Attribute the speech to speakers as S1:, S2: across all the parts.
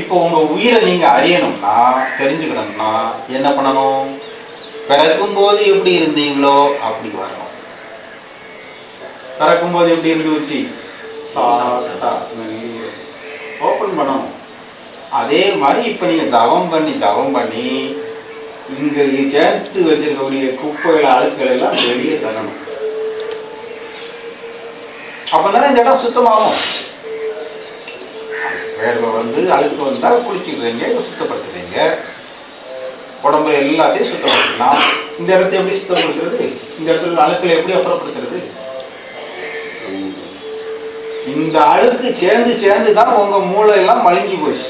S1: இப்போ உங்க உயிரை நீங்க அறியணும்னா தெரிஞ்சுக்கணும்னா என்ன பண்ணணும்? பிறக்கும் போது எப்படி இருந்தீங்களோ அப்படி வரணும். பிறக்கும் போது எப்படி இருந்துச்சு? ஓப்பன் பண்ணணும். அதே மாதிரி இப்ப நீங்க தவம் பண்ணி தவம் பண்ணி இங்க சேர்த்து வச்சிருக்கக்கூடிய குப்பைகள் அழுக்கள் எல்லாம் வெளியே தரணும் அப்பதானே இந்த இடம் சுத்தமாகும். வேர்வை வந்து அழுக்கு வந்தால் குளிச்சுக்கிறீங்க சுத்தப்படுத்துறீங்க உடம்பு எல்லாத்தையும் சுத்தப்படுத்தலாம் இந்த இடத்தை எப்படி சுத்தப்படுத்துறது? இந்த இடத்துல அழுக்களை எப்படி அப்புறப்படுத்துறது? இந்த அழுக்கு சேர்ந்து சேர்ந்து தான் உங்க மூளை எல்லாம் மழுங்கி போச்சு.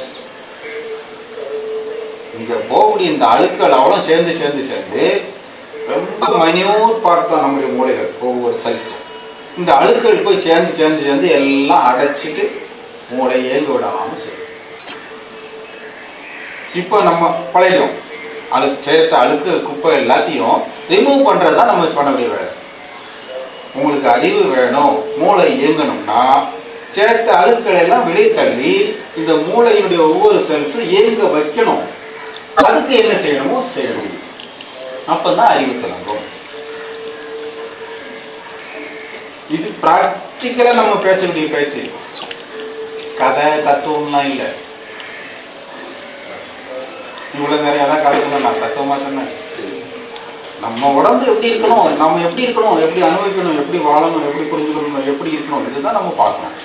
S1: இங்க போகக்கூடிய இந்த அழுக்கள் அவ்வளோ சேர்ந்து சேர்ந்து சேர்ந்து ரொம்ப மைன்யூட் பார்ட் தான் நம்முடைய மூளைகள் ஒவ்வொரு செல்ஸும் இந்த அழுக்கள் போய் சேர்ந்து சேர்ந்து சேர்ந்து எல்லாம் அடைச்சிட்டு மூளை இயங்க விடாமல் செய்யும் இப்போ நம்ம பழையோம் அழுக்கு சேர்த்த அழுக்கு குப்பை எல்லாத்தையும் ரிமூவ் பண்றது தான் நம்ம பண்ண வேண்டிய வேலை. உங்களுக்கு அறிவு வேணும் மூளை இயங்கணும்னா சேர்த்த அழுக்களை எல்லாம் வெளியே தள்ளி இந்த மூளையினுடைய ஒவ்வொரு செல்ஸும் இயங்க வைக்கணும். அதுக்கு என்ன செய்யணுமோ செய்யணும். அப்பதான் அறிவு கிளம்பும் இது பிராக்டிக்கலா நம்ம பேசக்கூடிய பேச்சு. கதை தத்துவம்லாம் இல்லை. இவ்வளவு நிறைய அதான் கதை சொன்னேன் நான் தத்துவமா சொன்னேன். நம்ம உடம்பு எப்படி இருக்கணும் நம்ம எப்படி இருக்கணும் எப்படி அனுபவிக்கணும் எப்படி வாழணும் எப்படி புரிஞ்சுக்கணும் எப்படி இருக்கணும் இதுதான் நம்ம பார்க்கணும்.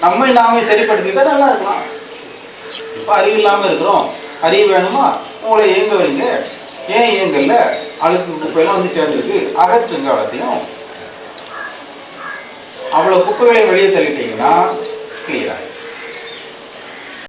S1: நம்ம நாமே சரிப்படுத்திட்டா நல்லா இருக்கலாம். இப்ப அறிவு இல்லாம இருக்கிறோம். அறிவு வேணுமா? உங்களை இயங்க வைங்க. ஏன் இயங்கல? அழுக்கு குப்பையெல்லாம் வந்து சேர்ந்துருக்கு. அகற்றுங்க எல்லாத்தையும் அவ்வளவு குப்பைகளை வெளியே தள்ளிட்டீங்கன்னா கிளியர் ஆகும்